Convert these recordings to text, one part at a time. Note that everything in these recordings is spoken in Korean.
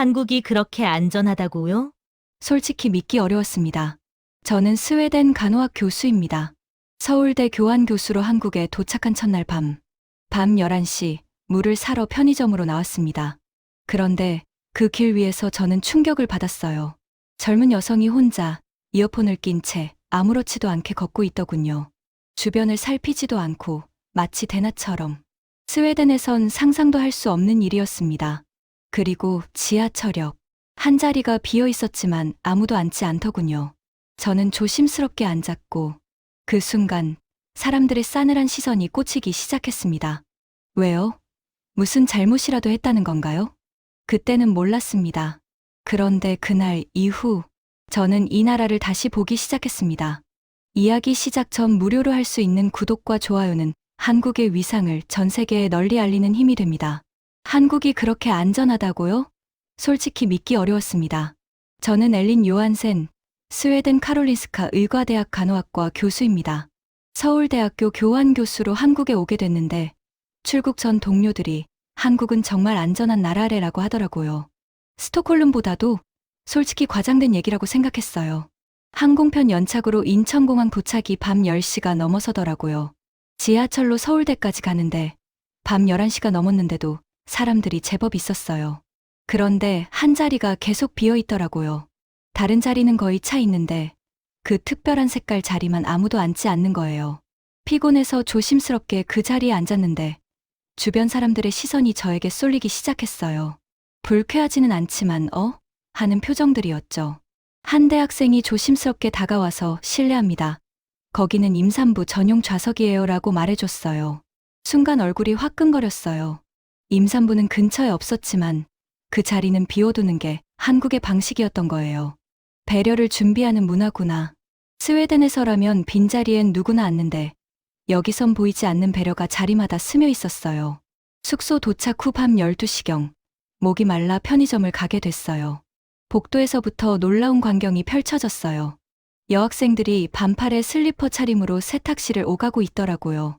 한국이 그렇게 안전하다고요? 솔직히 믿기 어려웠습니다. 저는 스웨덴 간호학 교수입니다. 서울대 교환 교수로 한국에 도착한 첫날 밤, 밤 11시 물을 사러 편의점으로 나왔습니다. 그런데 그 길 위에서 저는 충격을 받았어요. 젊은 여성이 혼자 이어폰을 낀 채 아무렇지도 않게 걷고 있더군요. 주변을 살피지도 않고 마치 대낮처럼. 스웨덴에선 상상도 할 수 없는 일이었습니다. 그리고 지하철역. 한 자리가 비어 있었지만 아무도 앉지 않더군요. 저는 조심스럽게 앉았고 그 순간 사람들의 싸늘한 시선이 꽂히기 시작했습니다. 왜요? 무슨 잘못이라도 했다는 건가요? 그때는 몰랐습니다. 그런데 그날 이후 저는 이 나라를 다시 보기 시작했습니다. 이야기 시작 전 무료로 할 수 있는 구독과 좋아요는 한국의 위상을 전 세계에 널리 알리는 힘이 됩니다. 한국이 그렇게 안전하다고요? 솔직히 믿기 어려웠습니다. 저는 엘린 요한센, 스웨덴 카롤린스카 의과대학 간호학과 교수입니다. 서울대학교 교환 교수로 한국에 오게 됐는데 출국 전 동료들이 한국은 정말 안전한 나라래라고 하더라고요. 스톡홀름보다도 솔직히 과장된 얘기라고 생각했어요. 항공편 연착으로 인천공항 도착이 밤 10시가 넘어서더라고요. 지하철로 서울대까지 가는데 밤 11시가 넘었는데도 사람들이 제법 있었어요. 그런데 한 자리가 계속 비어 있더라고요. 다른 자리는 거의 차 있는데 그 특별한 색깔 자리만 아무도 앉지 않는 거예요. 피곤해서 조심스럽게 그 자리에 앉았는데 주변 사람들의 시선이 저에게 쏠리기 시작했어요. 불쾌하지는 않지만 어? 하는 표정들이었죠. 한 대학생이 조심스럽게 다가와서 실례합니다. 거기는 임산부 전용 좌석이에요 라고 말해줬어요. 순간 얼굴이 화끈거렸어요. 임산부는 근처에 없었지만 그 자리는 비워두는 게 한국의 방식이었던 거예요. 배려를 준비하는 문화구나. 스웨덴에서라면 빈자리엔 누구나 앉는데 여기선 보이지 않는 배려가 자리마다 스며 있었어요. 숙소 도착 후 밤 12시경 목이 말라 편의점을 가게 됐어요. 복도에서부터 놀라운 광경이 펼쳐졌어요. 여학생들이 반팔에 슬리퍼 차림으로 세탁실을 오가고 있더라고요.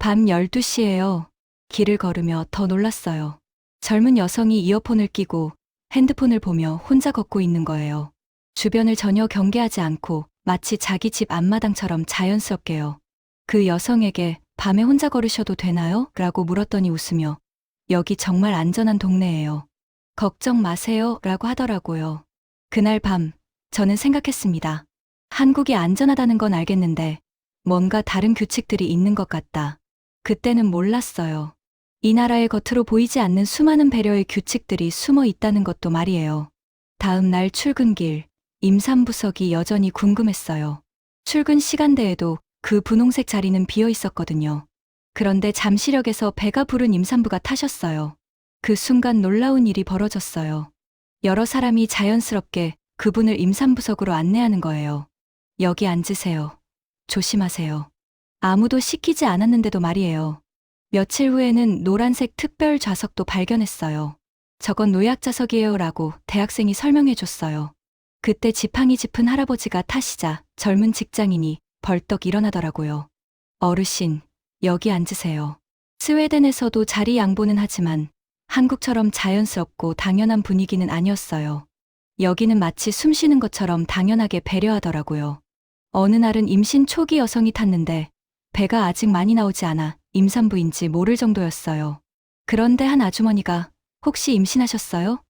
밤 12시예요. 길을 걸으며 더 놀랐어요. 젊은 여성이 이어폰을 끼고 핸드폰을 보며 혼자 걷고 있는 거예요. 주변을 전혀 경계하지 않고 마치 자기 집 앞마당처럼 자연스럽게요. 그 여성에게 밤에 혼자 걸으셔도 되나요? 라고 물었더니 웃으며 여기 정말 안전한 동네예요. 걱정 마세요. 라고 하더라고요. 그날 밤 저는 생각했습니다. 한국이 안전하다는 건 알겠는데 뭔가 다른 규칙들이 있는 것 같다. 그때는 몰랐어요. 이 나라의 겉으로 보이지 않는 수많은 배려의 규칙들이 숨어 있다는 것도 말이에요. 다음 날 출근길, 임산부석이 여전히 궁금했어요. 출근 시간대에도 그 분홍색 자리는 비어 있었거든요. 그런데 잠시력에서 배가 부른 임산부가 타셨어요. 그 순간 놀라운 일이 벌어졌어요. 여러 사람이 자연스럽게 그분을 임산부석으로 안내하는 거예요. 여기 앉으세요. 조심하세요. 아무도 시키지 않았는데도 말이에요. 며칠 후에는 노란색 특별 좌석도 발견했어요. 저건 노약 좌석이에요 라고 대학생이 설명해 줬어요. 그때 지팡이 짚은 할아버지가 타시자 젊은 직장인이 벌떡 일어나더라고요. 어르신, 여기 앉으세요. 스웨덴에서도 자리 양보는 하지만 한국처럼 자연스럽고 당연한 분위기는 아니었어요. 여기는 마치 숨 쉬는 것처럼 당연하게 배려하더라고요. 어느 날은 임신 초기 여성이 탔는데 배가 아직 많이 나오지 않아 임산부인지 모를 정도였어요. 그런데 한 아주머니가 혹시 임신하셨어요?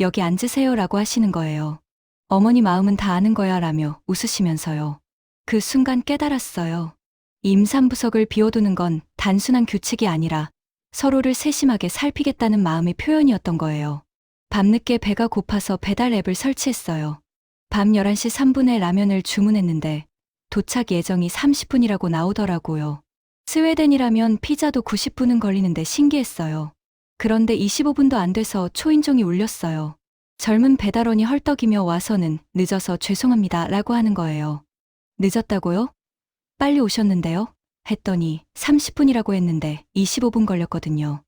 여기 앉으세요 라고 하시는 거예요. 어머니 마음은 다 아는 거야 라며 웃으시면서요. 그 순간 깨달았어요. 임산부석을 비워두는 건 단순한 규칙이 아니라 서로를 세심하게 살피겠다는 마음의 표현이었던 거예요. 밤늦게 배가 고파서 배달 앱을 설치했어요. 밤 11시 3분에 라면을 주문했는데 도착 예정이 30분이라고 나오더라고요. 스웨덴이라면 피자도 90분은 걸리는데 신기했어요. 그런데 25분도 안 돼서 초인종이 울렸어요. 젊은 배달원이 헐떡이며 와서는 늦어서 죄송합니다 라고 하는 거예요. 늦었다고요? 빨리 오셨는데요? 했더니 30분이라고 했는데 25분 걸렸거든요.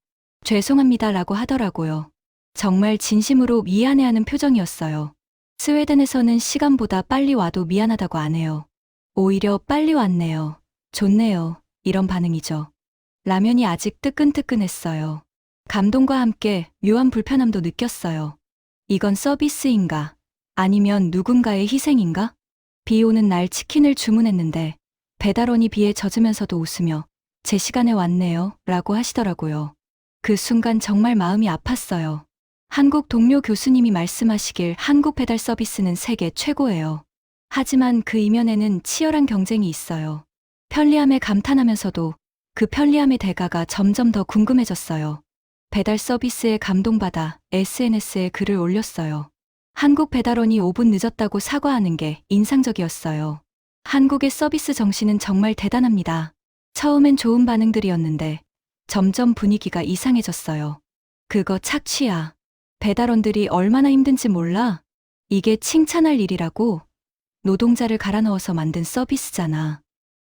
죄송합니다 라고 하더라고요. 정말 진심으로 미안해하는 표정이었어요. 스웨덴에서는 시간보다 빨리 와도 미안하다고 안 해요. 오히려 빨리 왔네요. 좋네요. 이런 반응이죠. 라면이 아직 뜨끈뜨끈했어요. 감동과 함께 묘한 불편함도 느꼈어요. 이건 서비스인가? 아니면 누군가의 희생인가? 비 오는 날 치킨을 주문했는데 배달원이 비에 젖으면서도 웃으며 제 시간에 왔네요. 라고 하시더라고요. 그 순간 정말 마음이 아팠어요. 한국 동료 교수님이 말씀하시길 한국 배달 서비스는 세계 최고예요. 하지만 그 이면에는 치열한 경쟁이 있어요. 편리함에 감탄하면서도 그 편리함의 대가가 점점 더 궁금해졌어요. 배달 서비스에 감동받아 SNS에 글을 올렸어요. 한국 배달원이 5분 늦었다고 사과하는 게 인상적이었어요. 한국의 서비스 정신은 정말 대단합니다. 처음엔 좋은 반응들이었는데 점점 분위기가 이상해졌어요. 그거 착취야. 배달원들이 얼마나 힘든지 몰라? 이게 칭찬할 일이라고? 노동자를 갈아 넣어서 만든 서비스잖아.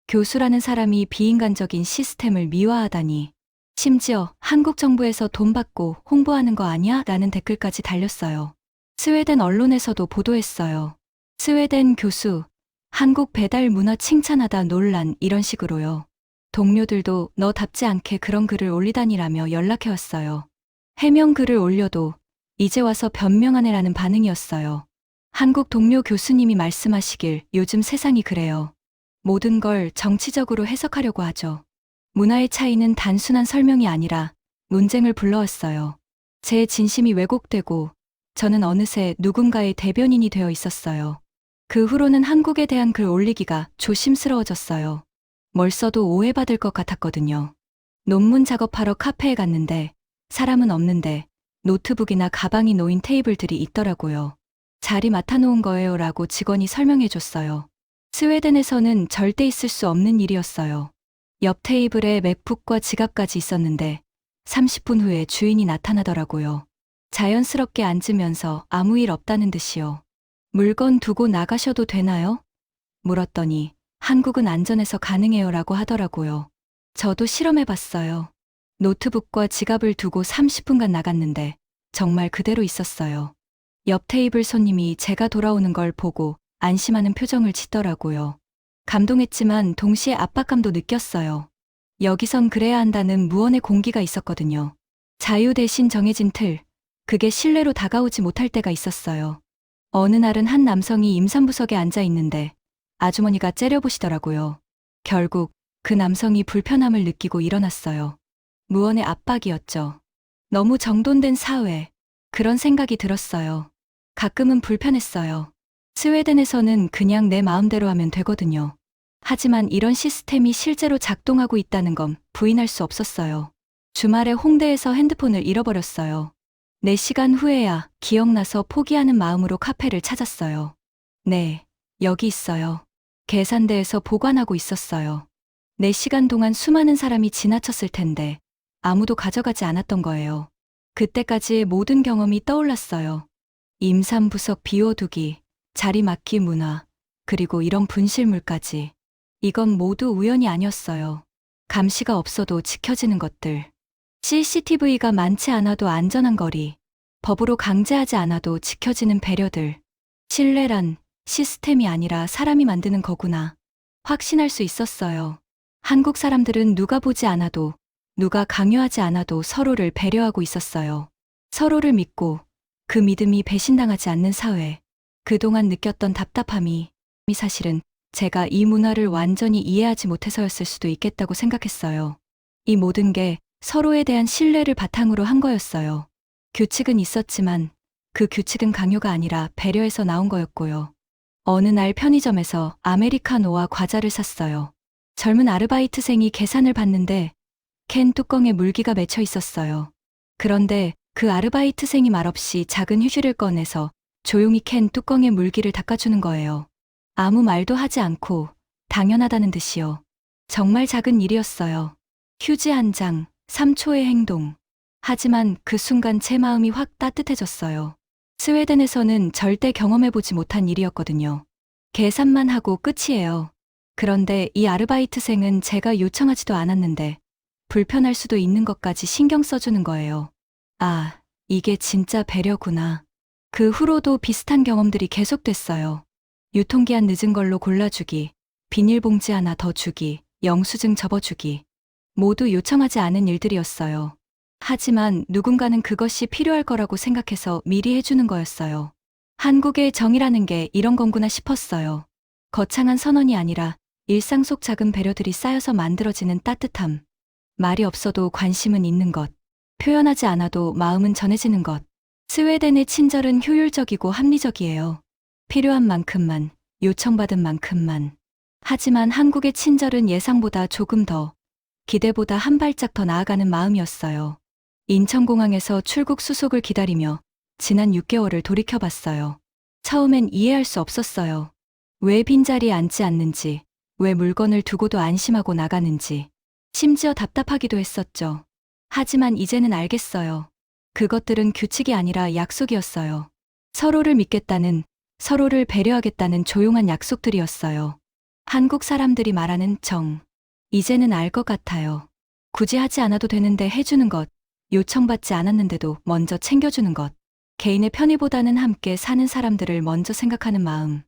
교수라는 사람이 비인간적인 시스템을 미화하다니. 심지어 한국 정부에서 돈 받고 홍보하는 거 아니야? 라는 댓글까지 달렸어요. 스웨덴 언론에서도 보도했어요. 스웨덴 교수, 한국 배달 문화 칭찬하다 논란 이런 식으로요. 동료들도 너답지 않게 그런 글을 올리다니라며 연락해왔어요. 해명 글을 올려도 이제 와서 변명하네라는 반응이었어요. 한국 동료 교수님이 말씀하시길 요즘 세상이 그래요. 모든 걸 정치적으로 해석하려고 하죠. 문화의 차이는 단순한 설명이 아니라 논쟁을 불러왔어요. 제 진심이 왜곡되고 저는 어느새 누군가의 대변인이 되어 있었어요. 그 후로는 한국에 대한 글 올리기가 조심스러워졌어요. 뭘 써도 오해받을 것 같았거든요. 논문 작업하러 카페에 갔는데 사람은 없는데 노트북이나 가방이 놓인 테이블들이 있더라고요. 자리 맡아놓은 거예요 라고 직원이 설명해 줬어요. 스웨덴에서는 절대 있을 수 없는 일이었어요. 옆 테이블에 맥북과 지갑까지 있었는데 30분 후에 주인이 나타나더라고요. 자연스럽게 앉으면서 아무 일 없다는 듯이요. 물건 두고 나가셔도 되나요? 물었더니 한국은 안전해서 가능해요 라고 하더라고요. 저도 실험해 봤어요. 노트북과 지갑을 두고 30분간 나갔는데 정말 그대로 있었어요. 옆 테이블 손님이 제가 돌아오는 걸 보고 안심하는 표정을 짓더라고요. 감동했지만 동시에 압박감도 느꼈어요. 여기선 그래야 한다는 무언의 공기가 있었거든요. 자유 대신 정해진 틀, 그게 신뢰로 다가오지 못할 때가 있었어요. 어느 날은 한 남성이 임산부석에 앉아 있는데 아주머니가 째려보시더라고요. 결국 그 남성이 불편함을 느끼고 일어났어요. 무언의 압박이었죠. 너무 정돈된 사회. 그런 생각이 들었어요. 가끔은 불편했어요. 스웨덴에서는 그냥 내 마음대로 하면 되거든요. 하지만 이런 시스템이 실제로 작동하고 있다는 건 부인할 수 없었어요. 주말에 홍대에서 핸드폰을 잃어버렸어요. 4시간 후에야 기억나서 포기하는 마음으로 카페를 찾았어요. 네, 여기 있어요. 계산대에서 보관하고 있었어요. 4시간 동안 수많은 사람이 지나쳤을 텐데 아무도 가져가지 않았던 거예요. 그때까지의 모든 경험이 떠올랐어요. 임산부석 비워두기, 자리 막기 문화, 그리고 이런 분실물까지. 이건 모두 우연이 아니었어요. 감시가 없어도 지켜지는 것들. CCTV가 많지 않아도 안전한 거리. 법으로 강제하지 않아도 지켜지는 배려들. 신뢰란 시스템이 아니라 사람이 만드는 거구나. 확신할 수 있었어요. 한국 사람들은 누가 보지 않아도, 누가 강요하지 않아도 서로를 배려하고 있었어요. 서로를 믿고 그 믿음이 배신당하지 않는 사회. 그동안 느꼈던 답답함이 이 사실은 제가 이 문화를 완전히 이해하지 못해서였을 수도 있겠다고 생각했어요. 이 모든 게 서로에 대한 신뢰를 바탕으로 한 거였어요. 규칙은 있었지만 그 규칙은 강요가 아니라 배려에서 나온 거였고요. 어느 날 편의점에서 아메리카노와 과자를 샀어요. 젊은 아르바이트생이 계산을 받는데 캔 뚜껑에 물기가 맺혀 있었어요. 그런데 그 아르바이트생이 말없이 작은 휴지를 꺼내서 조용히 캔 뚜껑에 물기를 닦아주는 거예요. 아무 말도 하지 않고 당연하다는 듯이요. 정말 작은 일이었어요. 휴지 한 장, 3초의 행동. 하지만 그 순간 제 마음이 확 따뜻해졌어요. 스웨덴에서는 절대 경험해보지 못한 일이었거든요. 계산만 하고 끝이에요. 그런데 이 아르바이트생은 제가 요청하지도 않았는데 불편할 수도 있는 것까지 신경 써주는 거예요. 아, 이게 진짜 배려구나. 그 후로도 비슷한 경험들이 계속됐어요. 유통기한 늦은 걸로 골라주기, 비닐봉지 하나 더 주기, 영수증 접어주기. 모두 요청하지 않은 일들이었어요. 하지만 누군가는 그것이 필요할 거라고 생각해서 미리 해주는 거였어요. 한국의 정이라는 게 이런 건구나 싶었어요. 거창한 선언이 아니라 일상 속 작은 배려들이 쌓여서 만들어지는 따뜻함. 말이 없어도 관심은 있는 것. 표현하지 않아도 마음은 전해지는 것. 스웨덴의 친절은 효율적이고 합리적이에요. 필요한 만큼만, 요청받은 만큼만. 하지만 한국의 친절은 예상보다 조금 더, 기대보다 한 발짝 더 나아가는 마음이었어요. 인천공항에서 출국 수속을 기다리며 지난 6개월을 돌이켜봤어요. 처음엔 이해할 수 없었어요. 왜 빈자리에 앉지 않는지, 왜 물건을 두고도 안심하고 나가는지, 심지어 답답하기도 했었죠. 하지만 이제는 알겠어요. 그것들은 규칙이 아니라 약속이었어요. 서로를 믿겠다는, 서로를 배려하겠다는 조용한 약속들이었어요. 한국 사람들이 말하는 정. 이제는 알 것 같아요. 굳이 하지 않아도 되는데 해주는 것, 요청받지 않았는데도 먼저 챙겨주는 것. 개인의 편의보다는 함께 사는 사람들을 먼저 생각하는 마음.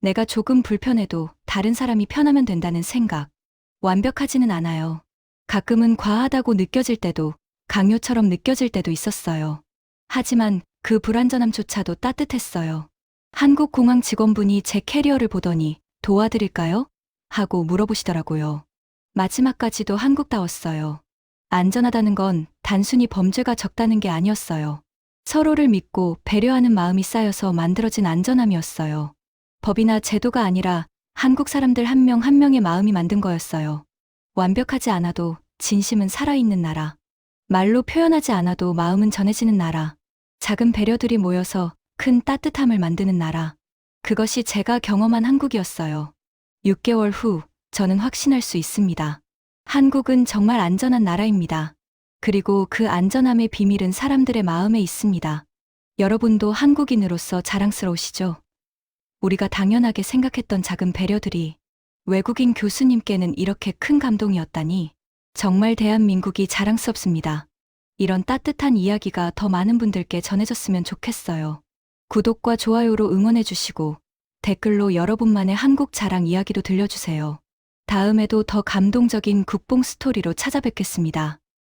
내가 조금 불편해도 다른 사람이 편하면 된다는 생각. 완벽하지는 않아요. 가끔은 과하다고 느껴질 때도 강요처럼 느껴질 때도 있었어요. 하지만 그 불완전함조차도 따뜻했어요. 한국 공항 직원분이 제 캐리어를 보더니 도와드릴까요? 하고 물어보시더라고요. 마지막까지도 한국다웠어요. 안전하다는 건 단순히 범죄가 적다는 게 아니었어요. 서로를 믿고 배려하는 마음이 쌓여서 만들어진 안전함이었어요. 법이나 제도가 아니라 한국 사람들 한 명한 명의 마음이 만든 거였어요. 완벽하지 않아도 진심은 살아있는 나라. 말로 표현하지 않아도 마음은 전해지는 나라. 작은 배려들이 모여서 큰 따뜻함을 만드는 나라. 그것이 제가 경험한 한국이었어요. 6개월 후, 저는 확신할 수 있습니다. 한국은 정말 안전한 나라입니다. 그리고 그 안전함의 비밀은 사람들의 마음에 있습니다. 여러분도 한국인으로서 자랑스러우시죠? 우리가 당연하게 생각했던 작은 배려들이 외국인 교수님께는 이렇게 큰 감동이었다니 정말 대한민국이 자랑스럽습니다. 이런 따뜻한 이야기가 더 많은 분들께 전해졌으면 좋겠어요. 구독과 좋아요로 응원해주시고 댓글로 여러분만의 한국 자랑 이야기도 들려주세요. 다음에도 더 감동적인 국뽕 스토리로 찾아뵙겠습니다.